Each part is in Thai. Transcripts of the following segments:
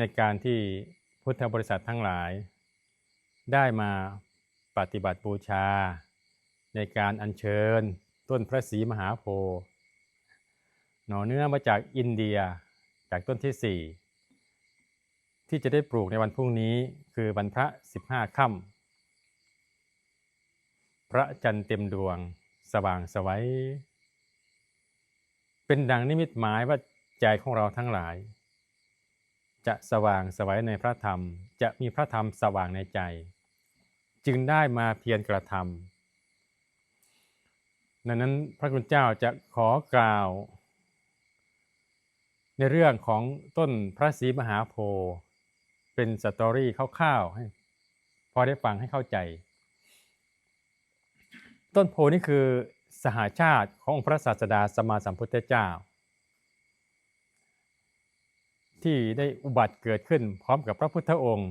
ในการที่พุทธบริษัททั้งหลาย ได้มาปฏิบัติบูชา ในการอัญเชิญต้นพระศรีมหาโพธิ์หน่อเนื้อมาจากอินเดียจากต้นที่สี่ที่จะได้ปลูกในวันพรุ่งนี้คือวันพระสิบห้าค่ำพระจันทร์เต็มดวง สว่างสวัยเป็นดังนิมิตหมายว่าใจของเราทั้งหลาย จะสว่างสวัยในพระธรรม จะมีพระธรรมสว่างในใจ จึงได้มาเพียรกระทำดังนั้นพระคุณเจ้าจะขอกล่าว ในเรื่องของต้นพระศรีมหาโพธิ์เป็นสตอรี่คร่าวๆให้พอได้ฟังให้เข้าใจ ต้นโพนี่คือสหาชาติของพระศาสดาสมมาสัมพุทธเจ้า ที่ได้อุบัติเกิดขึ้นพร้อมกับพระพุทธองค์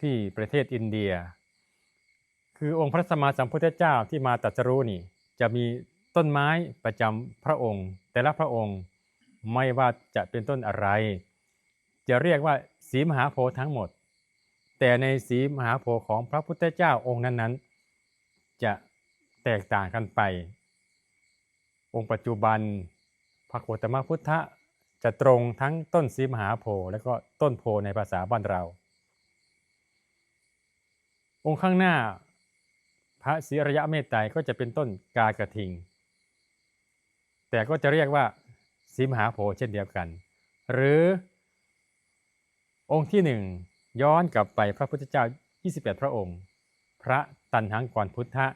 ที่ประเทศอินเดีย คือองค์พระสัมมาสัมพุทธเจ้าที่มาตรัสรู้นี่ จะมีต้นไม้ประจำพระองค์ แต่ละพระองค์ไม่ว่าจะเป็นต้นอะไร จะเรียกว่าสีมหาโพธิ์ทั้งหมด แต่ในสีมหาโพธิ์ของพระพุทธเจ้าองค์นั้นๆ จะแตกต่างกันไป องค์ปัจจุบันพระโคตมพุทธ จะตรงทั้งต้นสีมหาโพธิ์และก็ต้นโพในภาษาบ้านเรา องค์ข้างหน้าพระศรีอรยะเมตไตรก็จะเป็นต้นกากระทิง แต่ก็จะเรียกว่าสีมหาโพธิ์เช่นเดียวกัน หรือองค์ที่หนึ่งย้อนกลับไปพระพุทธเจ้า28พระองค์ พระตันหังกรพุทธะ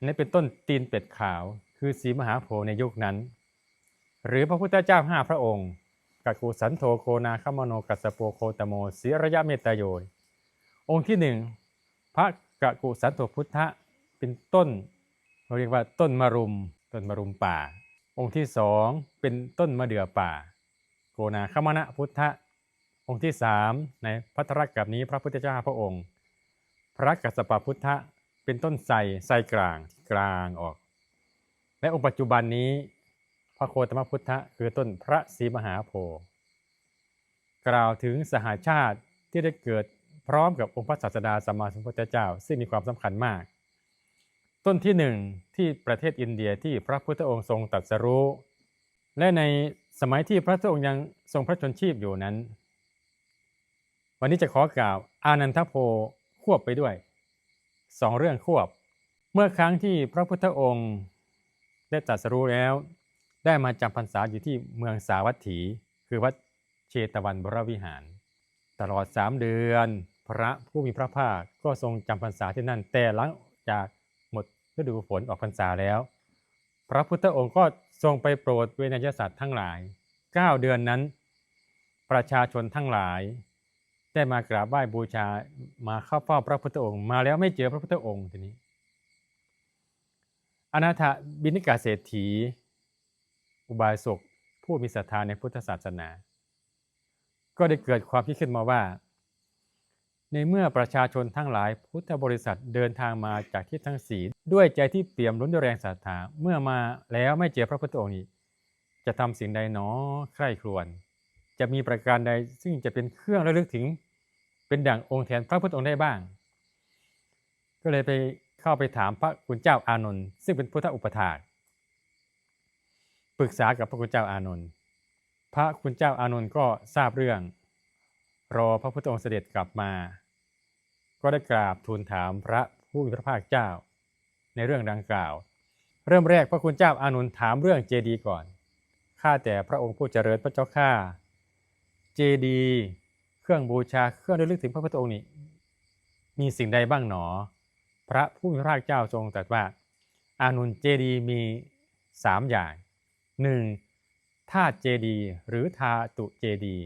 นนี้เป็นต้นตีนเป็ดขาว คือสีมหาโพธิ์ในยุคนั้น หรือพระพุทธเจ้าห้าพระองค์กักุสันโธโคนาคมโนกัสโปโคตโมสีระยะเมตโยยองค์ที่หนึ่งพระกักุสันโธพุทธะเป็นต้นเราเรียกว่าต้นมะรุม ต้นมะรุมป่า องค์ที่สองเป็นต้นมะเดื่อป่า โกนาคมณะพุทธะองค์ที่สามในพัทรักกับนี้พระพุทธเจ้าพระองค์ พระกัสปะพุทธะเป็นต้นไทรไทรกลางกลางออก และองค์ปัจจุบันนี้ ระโคตมพุทธะคือต้นพระศรีมหาโพธิ์กล่าวถึงสหาชาติที่ได้เกิดพร้อมกับองค์พระศาสดาสัมมาสัมพุทธเจ้า ซึ่งมีความสำคัญมาก ต้นที่หนึ่งที่ประเทศอินเดียที่พระพุทธองค์ทรงตรัสรู้ และในสมัยที่พระพุทธองค์ยังทรงพระชนชีพอยู่นั้น วันนี้จะขอกล่าวอานันทโพควบไปด้วยสองเรื่องควบ เมื่อครั้งที่พระพุทธองค์ได้ตรัสรู้แล้ว ได้มาจำพรรษาอยู่ที่เมืองสาวัตถี คือวัดเชตวันบรวิหาร ตลอดสามเดือน พระผู้มีพระภาคก็ทรงจำพรรษาที่นั่น แต่หลังจากหมดฤดูฝนออกพรรษาแล้ว พระพุทธองค์ก็ทรงไปโปรดเวนยสัตว์ทั้งหลาย 9 เดือนนั้น ประชาชนทั้งหลาย ได้มากราบไหว้บูชามาเข้าเฝ้าพระพุทธองค์ มาแล้วไม่เจอพระพุทธองค์ทีนี้ อนาถบิณิกาเศรษฐี อุบายสกผู้มีศรัทธาในพุทธศาสนา ก็ได้เกิดความคิดขึ้นมาว่า ในเมื่อประชาชนทั้งหลายพุทธบริษัทเดินทางมาจากที่ทั้งสีด้วยใจที่เปี่ยมล้นด้วยแรงศรัทธาเมื่อมาแล้วไม่เจอพระพุทธองค์นี้ จะทำสิ่งใดหนอใคร่ครวญจะมีประการใดซึ่งจะเป็นเครื่องระลึกถึง เป็นดั่งองค์แทนพระพุทธองค์ได้บ้าง ก็เลยไปเข้าไปถามพระคุณเจ้าอานนท์ซึ่งเป็นพุทธอุปถาก ปรึกษากับพระคุณเจ้าอานนท์พระคุณเจ้าอานนท์ก็ทราบเรื่อง รอพระพุทธองค์เสด็จกลับมา ก็ได้กราบทูลถามพระผู้มีพระภาคเจ้า ในเรื่องดังกล่าว เริ่มแรกพระคุณเจ้าอานนท์ถามเรื่องเจดีก่อนข้าแต่พระองค์ผู้เจริญพระเจ้าข้าเจดีเครื่องบูชาเครื่องระลึกถึงพระพุทธองค์นี้มีสิ่งใดบ้างหนอ พระผู้มีพระภาคเจ้าทรงตรัสว่า อานุนเจดีมีสามอย่าง หนึ่งธาตุเจดีหรือธาตุเจดี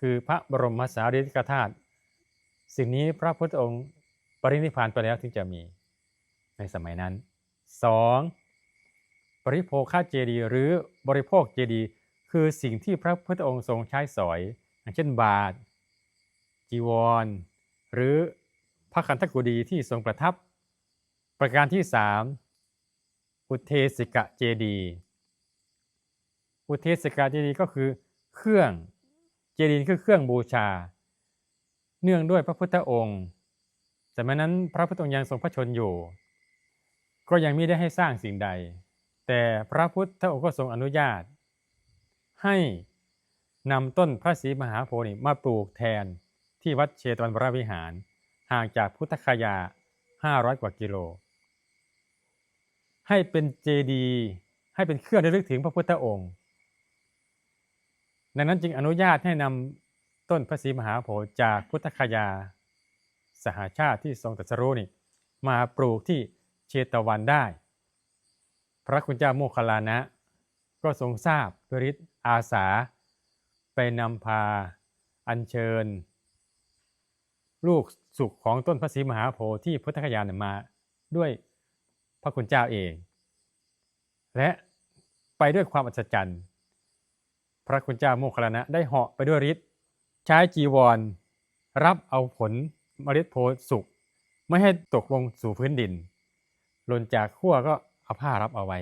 คือพระบรมสารีริกธาตุสิ่งนี้พระพุทธองค์ปรินิพานไปแล้วถึงจะมีในสมัยนั้นสองปริโภคาเจดีหรือบริโภคเจดีคือสิ่งที่พระพุทธองค์ทรงใช้สอย อย่างเช่นบาท จีวร หรือพระคันธกุฎีที่ทรงประทับ ประการที่สามอุเทสิกะเจดี อุเทสกะเจดีย์ก็คือเครื่องเจดีย์คือเครื่องบูชา เนื่องด้วยพระพุทธองค์สมัยนั้นพระพุทธองค์ยังทรงพระชนอยู่ ก็ยังไม่ได้ให้สร้างสิ่งใด แต่พระพุทธองค์ก็ทรงอนุญาต ให้นำต้นพระศรีมหาโพธิ์นี่มาปลูกแทนที่วัดเชตวันวรวิหาร ห่างจากพุทธคยา 500 กว่ากิโล ให้เป็นเจดีย์ให้เป็นเครื่องระลึกถึงพระพุทธองค์ ดังนั้นจึงอนุญาตให้นำต้นพระศรีมหาโพธิ์จากพุทธคยา สหาชาติที่ทรงตรัสรู้นี่มาปลูกที่เชตวันได้ พระคุณเจ้าโมคคัลลานะ ก็ทรงทราบฤทธิ์อาสา ไปนำพา อัญเชิญ ลูกสุขของต้นพระศรีมหาโพธิ์ที่พุทธคยานมาด้วยพระคุณเจ้าเอง และไปด้วยความอัศจรรย์ พระคุณเจ้าโมคคัลลานะได้เหาะไปด้วยฤทธิ์ใช้จีวร รับเอาผลเมล็ดโพสุกไม่ให้ตกลงสู่พื้นดินหล่นจากขั้วก็เอาผ้ารับเอาไว้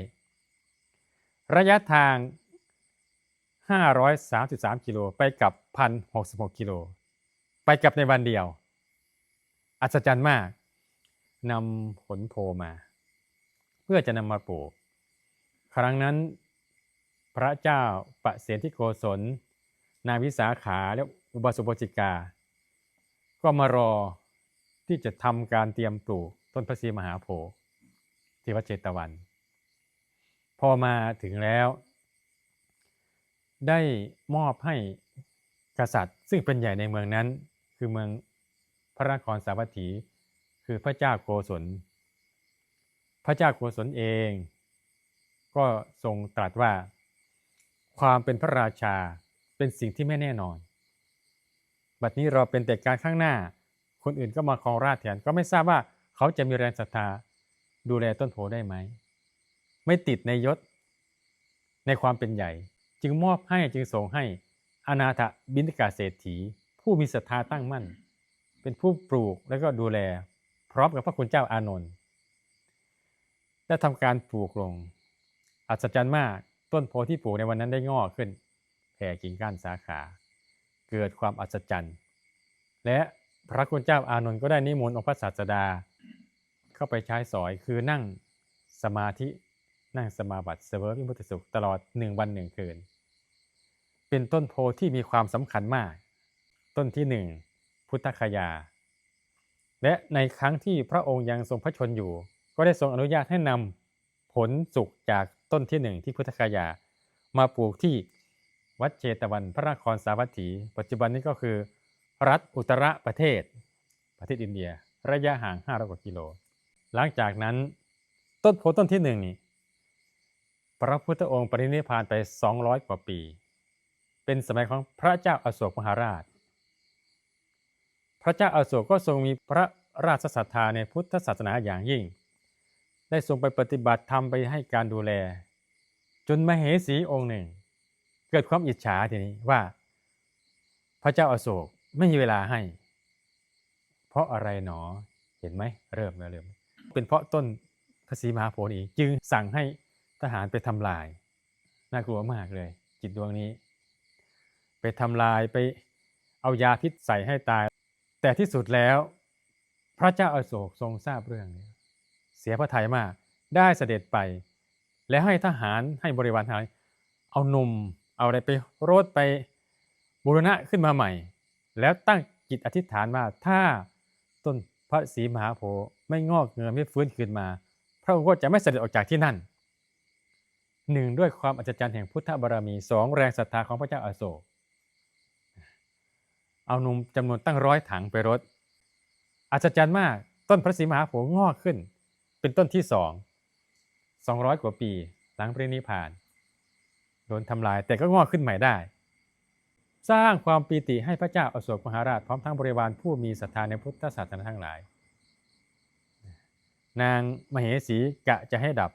ระยะทาง 533 กิโลไปกับ 1,066 กิโล ไปกับในวันเดียว อัศจรรย์มากนำผลโพมา เพื่อจะนำมาปลูก ครั้งนั้น พระเจ้าปะเสนที่โกศล นางวิสาขาและอุบาสกอุบาสิกา ก็มารอที่จะทำการเตรียมปลูกต้นพระศรีมหาโพธิ์ที่วัดเจตวัน พอมาถึงแล้ว ได้มอบให้กษัตริย์ ซึ่งเป็นใหญ่ในเมืองนั้น คือเมืองพระนครสาวัตถี คือพระเจ้าโกศล พระเจ้าโกศลเอง ก็ทรงตรัสว่า ความเป็นพระราชาเป็นสิ่งที่ไม่แน่นอน บัดนี้เราเป็นแต่การข้างหน้า คนอื่นก็มาครองราชแทนก็ไม่ทราบว่าเขาจะมีแรงศรัทธาดูแลต้นโพได้ไหม ไม่ติดในยศ ในความเป็นใหญ่ จึงมอบให้จึงส่งให้อนาถบิณฑกาเศรษฐี ผู้มีศรัทธาตั้งมั่น เป็นผู้ปลูกและก็ดูแล พร้อมกับพระคุณเจ้าอานนท์ได้ทำการปลูกลง อัศจรรย์มาก ต้นโพที่ปลูกในวันนั้นได้งอกขึ้น แผ่กิ่งก้านสาขา เกิดความอัศจรรย์ และพระคุณเจ้าอานนท์ก็ได้นิมนต์องค์พระศาสดา เข้าไปใช้สอยคือนั่งสมาธินั่งสมาบัติเสวยวิมุตติสุขตลอดหนึ่งวันหนึ่งคืน เป็นต้นโพที่มีความสำคัญมาก ต้นที่หนึ่งพุทธคยา และในครั้งที่พระองค์ยังทรงพระชนอยู่ ก็ได้ทรงอนุญาตให้นำผลสุกจาก ต้นที่หนึ่งที่พุทธคยา มาปลูกที่วัดเจตวันพระนครสาวัตถี ปัจจุบันนี้ก็คือ รัฐอุตรประเทศ ประเทศอินเดีย ระยะห่าง500กว่ากิโล หลังจากนั้นต้นโพต้นที่หนึ่งนี่พระพุทธองค์ปรินิพพานไป 200 กว่าปี เป็นสมัยของพระเจ้าอาโศกมหาราช พระเจ้าอาโศกก็ทรงมีพระราชศรัทธาในพุทธศาสนาอย่างยิ่ง ได้ทรงไปปฏิบัติธรรมไปให้การดูแล จนมเหสีองค์หนึ่ง เกิดความอิจฉาทีนี้ว่า พระเจ้าอาโศกไม่มีเวลาให้ เพราะอะไรหนอเห็นไหมเริ่มแล้วเริ่มเป็นเพราะต้นพระศรีมหาโพธิ์นี้จึงสั่งให้ทหารไปทำลาย น่ากลัวมากเลย จิตดวงนี้ ไปทำลายไปเอายาพิษใส่ให้ตาย แต่ที่สุดแล้ว พระเจ้าอาโศกทรงทราบเรื่องนี้ สียพระทัยมาก ได้เสด็จไป และให้ทหารให้บริวารทหารเอานมเอาอะไรไปโรดไปบูรณะขึ้นมาใหม่ แล้วตั้งจิตอธิษฐานว่าถ้าต้นพระศรีมหาโพธิ์ไม่งอกเงยไม่ฟื้นคืนมา พระองค์ก็จะไม่เสด็จออกจากที่นั่นหนึ่งด้วยความอัศจรรย์แห่งพุทธบารมีสองแรงศรัทธาของพระเจ้าอาโศก เอานมจำนวนตั้งร้อยถังไปรดอัศจรรย์มากต้นพระศรีมหาโพธิ์งอกขึ้น เป็นต้นที่สองสองร้อยกว่าปี หลังปรินิพาน โดนทำลายแต่ก็งอกขึ้นใหม่ได้ สร้างความปีติให้พระเจ้าอโศกมหาราชพร้อมทั้งบริวารผู้มีศรัทธาในพุทธศาสนาทั้งหลาย นางมเหสีกะจะให้ดับ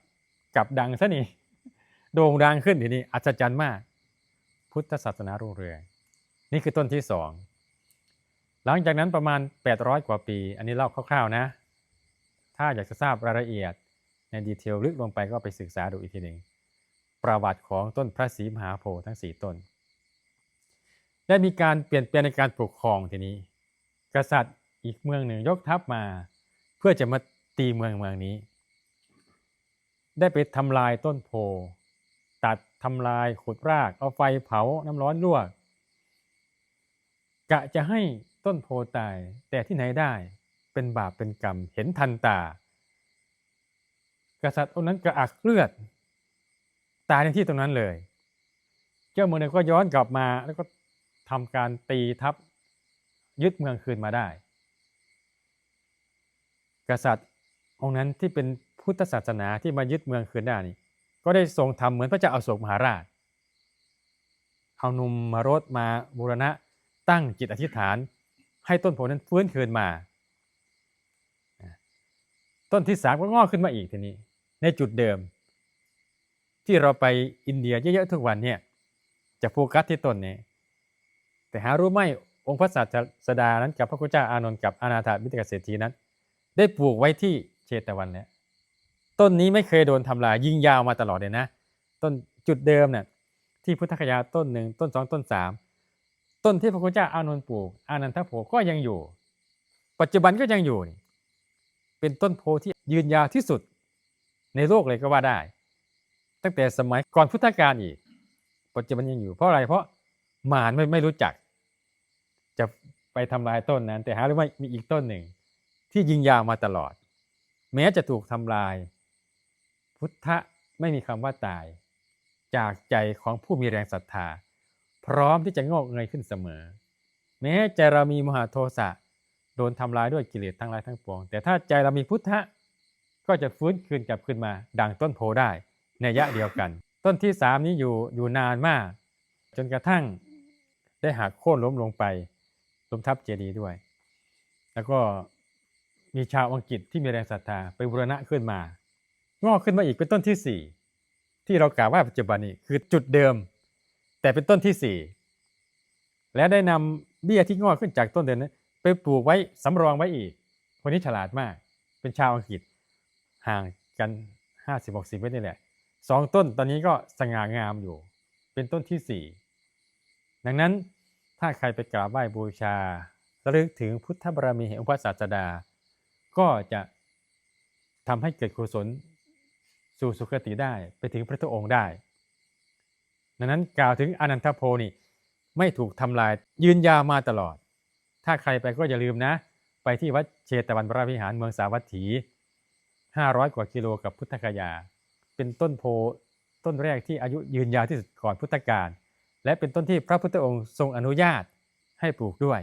กับดังซะนี่โด่งดังขึ้นทีนี้อัศจรรย์มาก พุทธศาสนารุ่งเรือง นี่คือต้นที่สองหลังจากนั้นประมาณ 800 กว่าปี อันนี้เล่าคร่าวๆนะ ถ้าอยากจะทราบรายละเอียด ในดีเทลลึกลงไปก็ไปศึกษาดูอีกทีหนึ่ง ประวัติของต้นพระศรีมหาโพธิ์ทั้ง 4 ต้น ได้มีการเปลี่ยนแปลงในการปกครองทีนี้ กษัตริย์อีกเมืองหนึ่งยกทัพมา เพื่อจะมาตีเมืองเมืองนี้ ได้ไปทำลายต้นโพ ตัดทำลายขุดราก เอาไฟเผาน้ำร้อนลวกกะจะให้ต้นโพตายแต่ที่ไหนได้ เป็นบาปเป็นกรรม เห็นทันตา กษัตริย์องค์นั้นกระอักเลือด ตายในที่ตรงนั้นเลย เจ้าเมืองเนี่ยก็ย้อนกลับมาแล้วก็ทำการตีทับยึดเมืองคืนมาได้ กษัตริย์องค์นั้นที่เป็นพุทธศาสนาที่มายึดเมืองคืนได้นี่ก็ได้ทรงทำเหมือนพระเจ้าอาโศกมหาราช เอานุมมารดมาบูรณะตั้งจิตอธิษฐาน ให้ต้นโพนั้นฟื้นคืนมา ต้นที่สามก็งอกขึ้นมาอีกทีนี้ ในจุดเดิม ที่เราไปอินเดียเยอะๆทุกวันเนี่ยจะโฟกัสที่ต้นนี้ แต่หารู้ไหมองค์พระศาสดานั้นกับพระพุทธเจ้าอานนท์กับอนาถาบิณฑกเศรษฐีนั้น ได้ปลูกไว้ที่เชตวันแล้วต้นนี้ไม่เคยโดนทำลายยิ่งยาวมาตลอดเลยนะ ต้นจุดเดิมเนี่ยที่พุทธคยาต้นหนึ่งต้นสองต้นสามต้นที่พระพุทธเจ้าอานนท์ปลูกอานันทโพก็ยังอยู่ ปัจจุบันก็ยังอยู่นี่ เป็นต้นโพที่ยืนยาวที่สุด ในโลกเลยก็ว่าได้ ตั้งแต่สมัยก่อนพุทธกาลอีก ปัจจุบันยังอยู่เพราะอะไรเพราะหมารไม่ไม่รู้จัก จะไปทำลายต้นนั้น แต่หารู้ว่มีอีกต้นหนึ่ง ที่ยิงยาวมาตลอด แม้จะถูกทำลาย พุทธะไม่มีคำว่าตาย จากใจของผู้มีแรงศรัทธา พร้อมที่จะงอกเงยขึ้นเสมอ แม้ใจเรามีมหาโทสะ ดนทำลายด้วยกิเลสทั้งหลายทั้งปวง แต่ถ้าใจเรามีพุทธะก็จะฟื้นคืนกลับขึ้นมา ดังต้นโพได้ในยะเดียวกัน ต้นที่สามนี้อยู่อยู่นานมาก จนกระทั่งได้หักโค่นล้มลงไปล้มทับเจดีย์ด้วย แล้วก็มีชาวอังกฤษที่มีแรงศรัทธาไปบูรณะขึ้นมา งอกขึ้นมาอีกเป็นต้นที่สี่ที่เรากล่าวว่าปัจจุบันนี้คือจุดเดิม แต่เป็นต้นที่สี่และได้นำเบี้ยที่งอกขึ้นจากต้นเดิมนั้น ไปปลูกไว้สำรองไว้อีก คนนี้ฉลาดมาก เป็นชาวอังกฤษห่างกันห้าสิบหกสิบเมตรนี่แหละสองต้นตอนนี้ก็สง่างามอยู่ เป็นต้นที่สี่ดังนั้นถ้าใครไปกราบไหว้บูชาระลึกถึงพุทธบารมีแห่งองค์พระศาสดา ก็จะทำให้เกิดกุศลสู่สุคติได้ไปถึงพระพุทองค์ได้ ดังนั้นกล่าวถึงอนันทโพนี่ไม่ถูกทำลายยืนยาวมาตลอด ถ้าใครไปก็อย่าลืมนะ ไปที่วัดเชตวันวรวิหารเมืองสาวัตถี 500 กว่ากิโลกับพุทธคยา เป็นต้นโพต้นแรกที่อายุยืนยาวที่สุดก่อนพุทธกาลและเป็นต้นที่พระพุทธองค์ทรงอนุญาตให้ปลูกด้วย